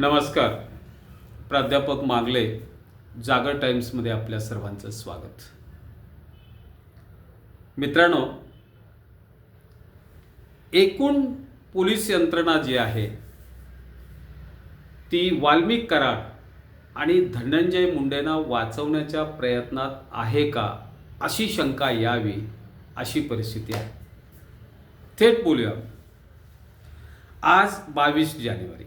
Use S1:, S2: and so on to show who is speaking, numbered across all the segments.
S1: नमस्कार. प्राध्यापक मागले जागर टाइम्समध्ये आपल्या सर्वांचं स्वागत. मित्रांनो एकूण पोलीस यंत्रणा जी आहे ती वाल्मिक कराड आणि धनंजय मुंडेंना वाचवण्याच्या प्रयत्नात आहे का अशी शंका यावी अशी परिस्थिती आहे. थेट बोलूया. आज बावीस जानेवारी.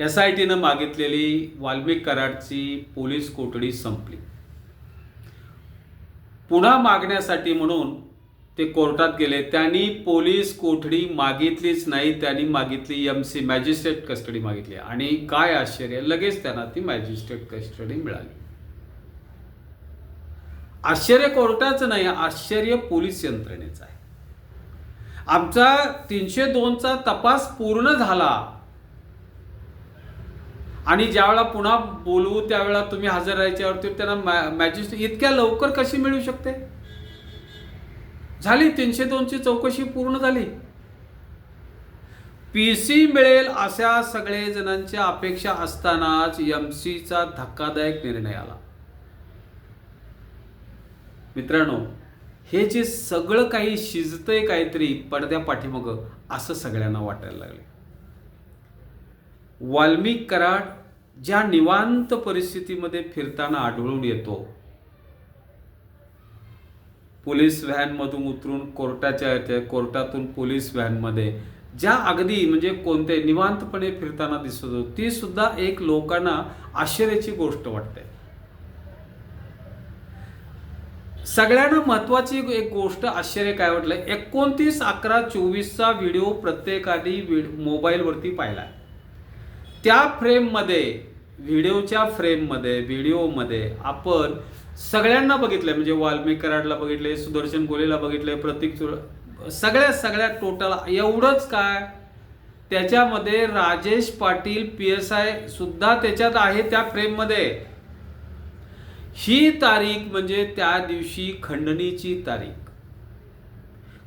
S1: एस आय टीनं मागितलेली वाल्मिक कराडची पोलीस कोठडी संपली. पुन्हा मागण्यासाठी म्हणून ते कोर्टात गेले. त्यांनी पोलीस कोठडी मागितलीच नाही. त्यांनी मागितली एम सी मॅजिस्ट्रेट कस्टडी मागितली. आणि काय आश्चर्य लगेच त्यांना ती मॅजिस्ट्रेट कस्टडी मिळाली. आश्चर्य कोर्टाचं नाही आश्चर्य पोलीस यंत्रणेचं आहे. आमचा तीनशे दोनचा तपास पूर्ण झाला. आणि ज्यावेळा पुन्हा बोलवू त्यावेळेला तुम्ही हजर राहायच्यावरती त्यांना मॅ मॅजिस्ट्रेट इतक्या लवकर कशी मिळू शकते? झाली तीनशे दोनची चौकशी पूर्ण झाली. पी सी मिळेल अशा सगळे जणांच्या अपेक्षा असतानाच एम सीचा धक्कादायक निर्णय आला. मित्रांनो हे जे सगळं काही शिजतंय काहीतरी पडद्या पाठीमागं असं सगळ्यांना वाटायला लागले वाल्मिक कराड ज्या निवांत परिस्थितीमध्ये फिरताना आढळून येतो. पोलीस व्हॅनमधून उतरून कोर्टाच्या येते कोर्टातून पोलीस व्हॅनमध्ये ज्या अगदी म्हणजे कोणते निवांतपणे फिरताना दिसत होतो ती सुद्धा एक लोकांना आश्चर्याची गोष्ट वाटते. सगळ्यांना महत्वाची एक गोष्ट आश्चर्य काय वाटलं? एकोणतीस अकरा चोवीसचा व्हिडिओ प्रत्येकाने मोबाईलवरती पाहिला आहे. त्या फ्रेममध्ये व्हिडिओच्या फ्रेममध्ये व्हिडिओमध्ये आपण सगळ्यांना बघितलंय. म्हणजे वाल्मिक कराडला बघितले सुदर्शन गोलेला बघितले प्रतीक सगळ्या सगळ्या टोटल एवढंच काय? त्याच्यामध्ये Rajesh Patil P S I सुद्धा त्याच्यात आहे त्या फ्रेममध्ये. ही तारीख म्हणजे त्या दिवशी खंडणीची तारीख.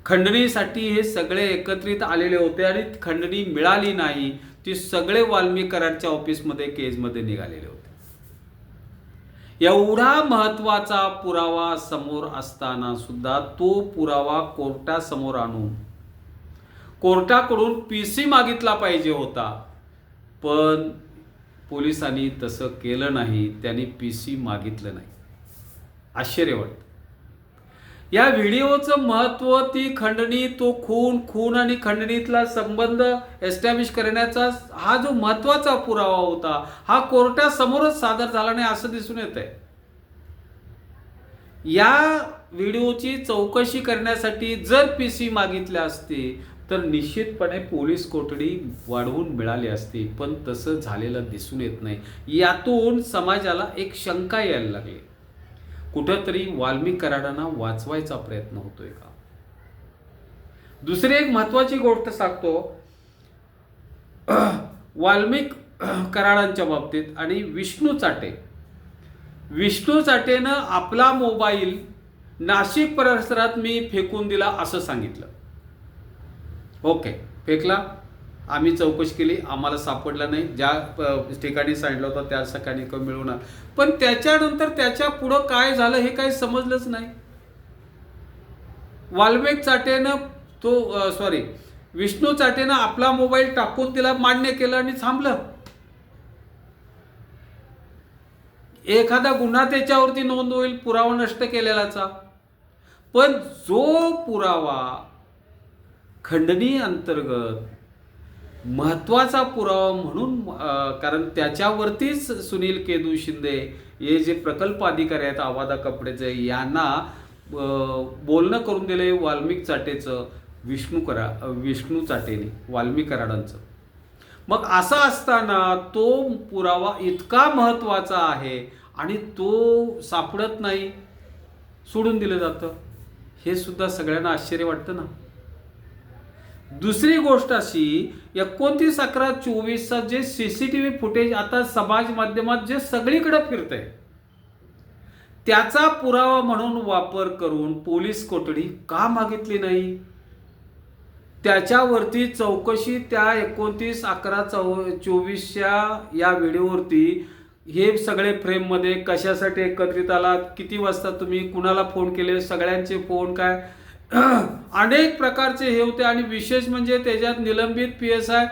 S1: खंडणीसाठी हे सगळे एकत्रित आलेले होते आणि खंडणी मिळाली नाही. ती सगळे वाल्मीकरांच्या ऑफिसमध्ये केजमध्ये निघालेले होते. एवढा महत्त्वाचा पुरावा समोर असताना सुद्धा तो पुरावा कोर्टासमोर आणून कोर्टाकडून पी सी मागितला पाहिजे होता. पण पोलिसांनी तसं केलं नाही त्यांनी पी सी मागितलं नाही. आश्चर्य वाटतं. या व्हिडिओचं महत्त्व ती खंडणी तो खून खून आणि खंडणीतला संबंध एस्टॅब्लिश करण्याचा हा जो महत्त्वाचा पुरावा होता हा कोर्टासमोरच सादर झाला नाही असं दिसून येत आहे या व्हिडिओची चौकशी करण्यासाठी जर पी सी मागितल्या असती तर निश्चितपणे पोलीस कोठडी वाढवून मिळाली असती पण तसं झालेलं दिसून येत नाही. यातून समाजाला एक शंका यायला लागली. कुठंतरी वाल्मिक कराडांना वाचवायचा प्रयत्न होतोय का? दुसरी एक महत्वाची गोष्ट सांगतो. वाल्मिक कराडांच्या बाबतीत आणि विष्णू चाटे. विष्णू चाटेनं आपला मोबाईल नाशिक परिसरात मी फेकून दिला असं सांगितलं. ओके फेकला? आम्ही चौकशी केली आम्हाला सापडला नाही. ज्या ठिकाणी सांगितलं होतं त्या ठिकाणी क- मिळून पण त्याच्यानंतर त्याच्या पुढं काय झालं हे काही समजलंच नाही. वाल्मेक चाटेनं तो सॉरी विष्णू चाटेनं आपला मोबाईल टाकून तिला मान्य केलं आणि थांबलं. एखादा गुन्हा त्याच्यावरती नोंद होईल पुरावा नष्ट केलेलाचा. पण जो पुरावा खंडणी अंतर्गत महत्त्वाचा पुरावा म्हणून कारण त्याच्यावरतीच सुनील केदू शिंदे हे जे प्रकल्प अधिकारी आहेत आवादा कपडेचे यांना बोलणं करून दिले वाल्मिक चाटेचं विष्णू करा विष्णू चाटेने वाल्मिक कराडांचं. मग असं असताना तो पुरावा इतका महत्त्वाचा आहे आणि तो सापडत नाही सोडून दिलं जातं. हे सुद्धा सगळ्यांना आश्चर्य वाटतं ना? दुसरी गोष्ट अशी एकोणतीस अकरा चोवीसचा जे सीसीटीव्ही फुटेज आता समाज माध्यमात जे सगळीकडे फिरतंय त्याचा पुरावा म्हणून वापर करून पोलीस कोठडी का मागितली नाही? त्याच्यावरती चौकशी त्या एकोणतीस अकरा चौ चोवीसच्या या व्हिडिओवरती हे सगळे फ्रेममध्ये कशासाठी एकत्रित आलात? किती वाजता तुम्ही कुणाला फोन केले? सगळ्यांचे फोन काय? अनेक प्रकारचे हे होते आणि विशेष म्हणजे त्याच्यात निलंबित P S I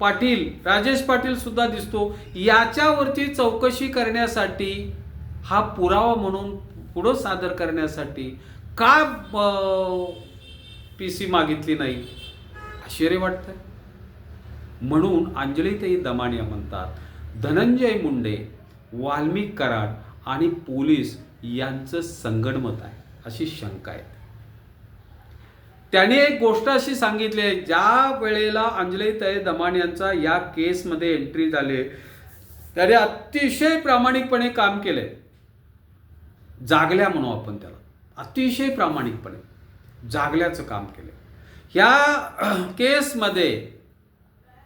S1: Patil Rajesh Patil सुद्धा दिसतो. याच्यावरती चौकशी करण्यासाठी हा पुरावा म्हणून पुढं सादर करण्यासाठी का पी सी मागितली नाही? आश्चर्य वाटतंय. म्हणून अंजलीताई दमानिया म्हणतात धनंजय मुंडे वाल्मिक कराड आणि पोलीस यांचं संगणमत आहे अशी शंका आहे. त्याने एक गोष्ट अशी सांगितली आहे ज्या वेळेला अंजली अंजलीताई दमान यांचा या केसमध्ये एंट्री झाले त्याने अतिशय प्रामाणिकपणे काम केले जागल्या म्हणू आपण त्याला. अतिशय प्रामाणिकपणे जागल्याचं काम केलं ह्या केसमध्ये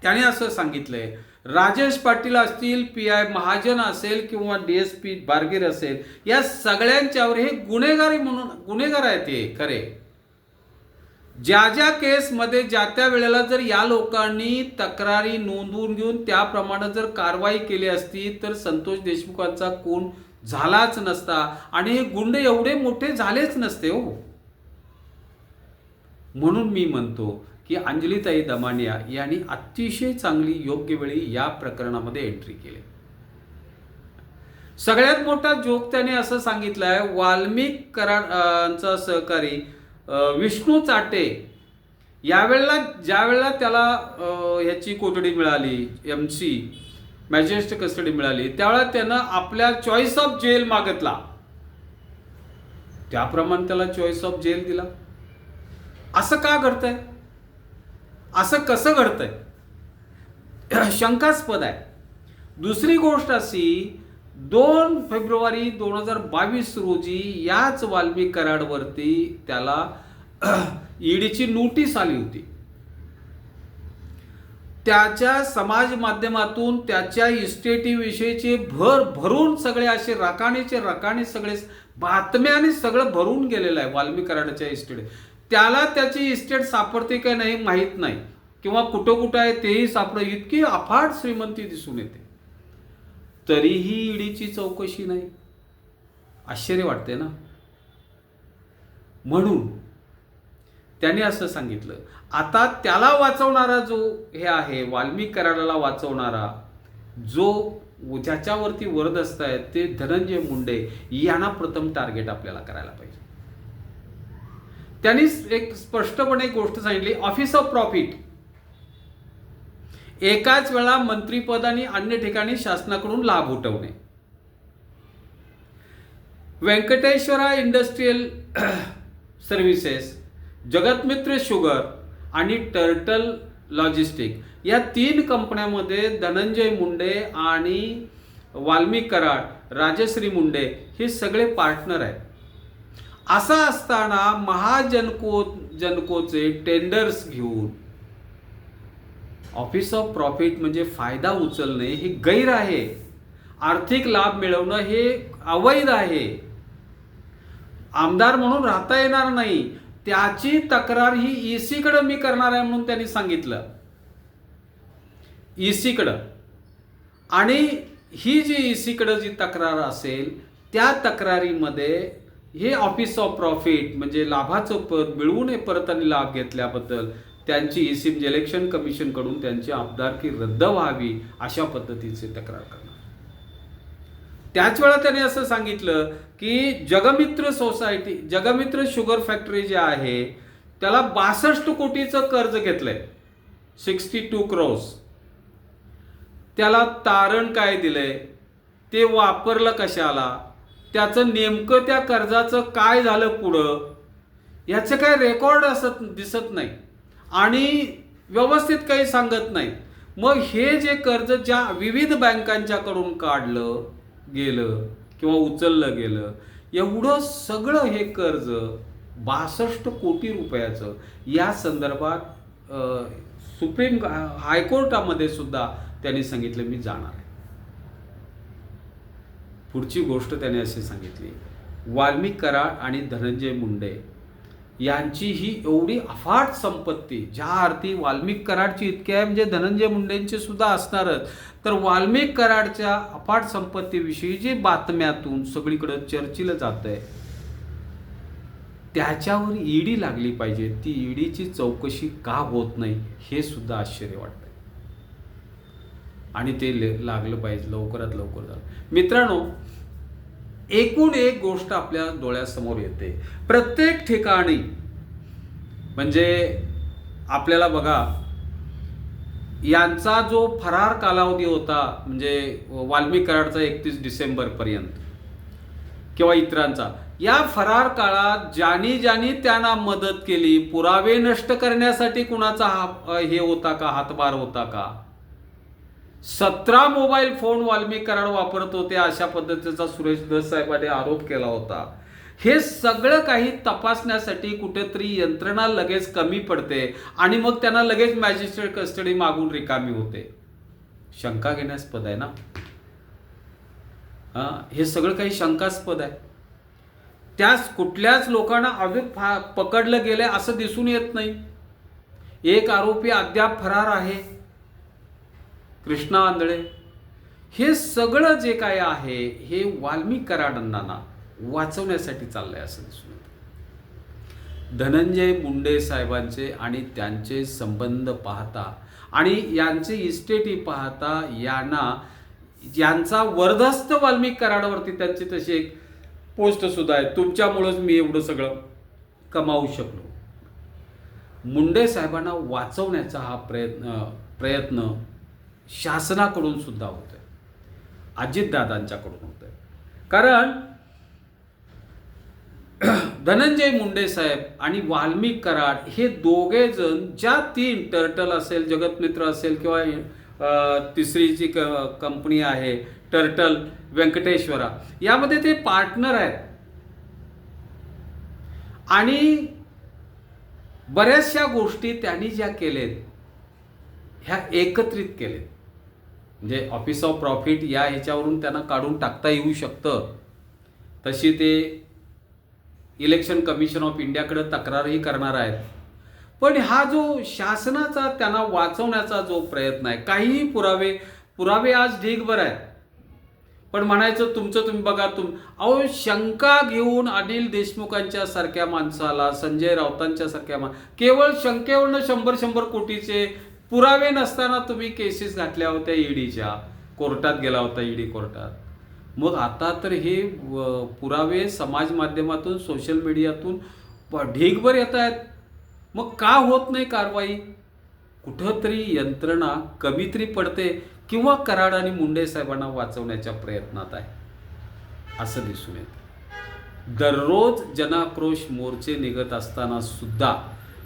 S1: त्याने असं सांगितलंय राजेश पाटील असतील पी आय महाजन असेल किंवा डी एस पी बारगीर असेल या सगळ्यांच्यावर हे गुन्हेगारी म्हणून गुन्हेगार आहेत हे खरे. ज्या ज्या केसमध्ये ज्या त्या वेळेला जर या लोकांनी तक्रारी नोंदवून घेऊन त्याप्रमाणे जर कारवाई केली असती तर संतोष देशमुखांचा कोण झालाच नसता. आणि हे गुंड एवढे मोठे झालेच नसते हो. म्हणून मी म्हणतो की अंजलीताई दमानिया यांनी अतिशय चांगली योग्य वेळी या प्रकरणामध्ये एंट्री केली. सगळ्यात मोठा जोक त्याने असं सांगितलं आहे वाल्मिक कराडचा सहकारी विष्णू चाटे यावेळेला ज्यावेळेला त्याला ह्याची कोठडी मिळाली एम सी मॅजिस्ट्रेट कस्टडी मिळाली त्यावेळेला त्यानं आपल्या चॉईस ऑफ जेल मागितला. त्याप्रमाणे त्याला चॉईस ऑफ जेल दिला. असं का घडतंय? असं कसं घडतंय? शंकास्पद आहे. दुसरी गोष्ट अशी दोन फेब्रुवारी दोन हजार बावीस रोजी याच वाल्मी कराडवरती त्याला ईडीची नोटीस आली होती. त्याच्या समाज माध्यमातून त्याच्या इस्टेटीविषयीचे भर भरून सगळे असे रकानेचे रकाने सगळे बातम्याने सगळं भरून गेलेलं आहे वाल्मी कराडाच्या इस्टेट. त्याला त्याची इस्टेट सापडते का नाही माहीत नाही. किंवा कुठं कुठं आहे तेही सापड. इतकी अफाट श्रीमंती दिसून येते. तरीही ईडीची चौकशी नाही. आश्चर्य वाटते ना? म्हणून त्याने असं सांगितलं आता त्याला वाचवणारा जो हे आहे वाल्मिक कराडाला वाचवणारा जो ज्याच्यावरती वरदस्त आहेत ते धनंजय मुंडे यांना प्रथम टार्गेट आपल्याला करायला पाहिजे. त्यांनी एक स्पष्टपणे एक गोष्ट सांगितली ऑफिस ऑफ प्रॉफिट एकाच वेळा मंत्रीपद आणि अन्य ठिकाणी शासनाकडून लाभ उठवणे. Venkateshwara industrial services Jagatmitra sugar आणि टर्टल लॉजिस्टिक या तीन कंपन्यामध्ये धनंजय मुंडे आणि वाल्मिक कराड राजश्री मुंडे हे सगळे पार्टनर आहेत. असं असताना महाजनको जनकोचे टेंडर्स घेऊन ऑफिस ऑफ प्रॉफिट म्हणजे फायदा उचलणे हे गैर आहे. आर्थिक लाभ मिळवणं हे अवैध आहे. आमदार म्हणून राहता येणार नाही. त्याची तक्रार ही ईसी कडे मी करणार आहे म्हणून त्यांनी सांगितलं. ईसी कडं. आणि ही जी ईसी कडे जी तक्रार असेल त्या तक्रारीमध्ये हे ऑफिस ऑफ प्रॉफिट म्हणजे लाभाचं पद मिळवू नये परत आणि लाभ घेतल्याबद्दल त्यांची ईसी म्हणजे इलेक्शन कमिशनकडून त्यांची आमदारकी रद्द व्हावी अशा पद्धतीचे तक्रार करणार. त्याच वेळा त्याने असं सांगितलं की Jagmitra society Jagmitra sugar factory जे आहे त्याला बासष्ट कोटीचं कर्ज घेतलंय. सिक्स्टी टू क्रोस त्याला तारण काय दिलंय? ते वापरलं कशाला? त्याचं नेमकं त्या कर्जाचं काय झालं पुढं? याचं काय रेकॉर्ड असत दिसत नाही. आणि व्यवस्थित काही सांगत नाही. मग हे जे कर्ज ज्या विविध बँकांच्याकडून काढलं गेलं किंवा उचललं गेलं एवढं सगळं हे कर्ज बासष्ट कोटी रुपयाचं या संदर्भात सुप्रीम हायकोर्टामध्ये सुद्धा त्यांनी सांगितलं मी जाणार आहे. पुढची गोष्ट त्याने अशी सांगितली वाल्मिक कराड आणि धनंजय मुंडे यांची ही एवढी अफाट संपत्ती ज्या अर्थी वाल्मिक कराडची इतकी आहे म्हणजे धनंजय मुंडेंची सुद्धा असणारच. तर वाल्मिक कराडच्या अफाट संपत्तीविषयी जी बातम्यातून सगळीकडे चर्चिलं जात आहे त्याच्यावर ईडी लागली पाहिजे. ती ईडीची चौकशी का होत नाही हे सुद्धा आश्चर्य वाटतं आणि ते लागलं पाहिजे लवकरात लवकर झालं. मित्रांनो एकूण एक गोष्ट आपल्या डोळ्यासमोर येते. प्रत्येक ठिकाणी म्हणजे आपल्याला बघा यांचा जो फरार कालावधी होता म्हणजे वाल्मिक कराडचा एकतीस डिसेंबर पर्यंत किंवा इतरांचा या फरार काळात ज्यांनी ज्यांनी त्यांना मदत केली पुरावे नष्ट करण्यासाठी कुणाचा हा हे होता का हातभार होता का? सतरा मोबाईल फोन वाल्मीकरण वापरत होते अशा पद्धतीचा सुरेश दस साहेबांनी आरोप केला होता. हे सगळं काही तपासण्यासाठी कुठेतरी यंत्रणा लगेच कमी पडते आणि मग त्यांना लगेच मॅजिस्ट्रेट कस्टडी मागून रिकामी होते. शंका घेण्यास्पद आहे ना? हा हे सगळं काही शंकास्पद आहे. त्याच कुठल्याच लोकांना अजून फा पकडलं गेलंय असं दिसून येत नाही. एक आरोपी अद्याप फरार आहे. कृष्णा आंधळे हे सगळं जे काय आहे हे वाल्मिक कराडांना वाचवण्यासाठी चाललंय असं दिसून येतं. धनंजय मुंडे साहेबांचे आणि त्यांचे संबंध पाहता आणि यांचे इस्टेटी पाहता यांना यांचा वर्धस्त वाल्मिक कराडावरती त्यांची तशी एक पोस्ट सुद्धा आहे. तुमच्यामुळंच मी एवढं सगळं कमावू शकलो. मुंडे साहेबांना वाचवण्याचा हा प्रयत्न प्रयत्न शासनाकडून सुद्धा होतोय. अजितदादांच्याकडून होतोय. कारण धनंजय मुंडे साहेब आणि वाल्मिक कराड हे दोघे जण ज्या तीन टर्टल असेल जगतमित्र असेल किंवा तिसरी तिसरी क कंपनी आहे टर्टल व्यंकटेश्वरा यामध्ये ते पार्टनर आहेत. आणि बऱ्याचशा गोष्टी त्यांनी ज्या केलेत ह्या एकत्रित केलेत. म्हणजे ऑफिस ऑफ प्रॉफिट या ह्याच्यावरून त्यांना काढून टाकता येऊ शकतं. तशी ते इलेक्शन कमिशन ऑफ इंडियाकडे तक्रारही करणार आहेत. पण हा जो शासनाचा त्यांना वाचवण्याचा जो प्रयत्न आहे काहीही पुरावे पुरावे आज ढीगभर आहेत. पण म्हणायचं तुमचं तुम्ही बघा तुम अहो शंका घेऊन अनिल देशमुखांच्या सारख्या माणसाला संजय राऊतांच्या सारख्या मा केवळ शंकेवरनं शंभर शंभर कोटीचे पुरावे नसताना तुम्ही केसेस घातल्या होत्या ईडीच्या कोर्टात गेला होता ईडी कोर्टात. मग आता तर हे पुरावे समाज माध्यमातून सोशल मीडियातून ढीगभर येत आहेत. मग का होत नाही कारवाई? कुठंतरी यंत्रणा कमी तरी पडते किंवा कराड आणि मुंडे साहेबांना वाचवण्याच्या प्रयत्नात आहे. असं दिसून येतं. दररोज जनाक्रोश मोर्चे निघत असताना सुद्धा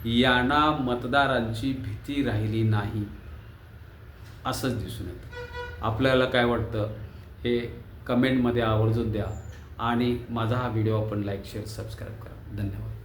S1: यांना मतदारांची भीती राहिली नाही. असंच दिसून येतं. आपल्याला काय वाटतं? हे कमेंटमध्ये आवर्जून द्या. आणि माझा हा व्हिडिओ आपण लाईक शेअर सबस्क्राईब करा. धन्यवाद.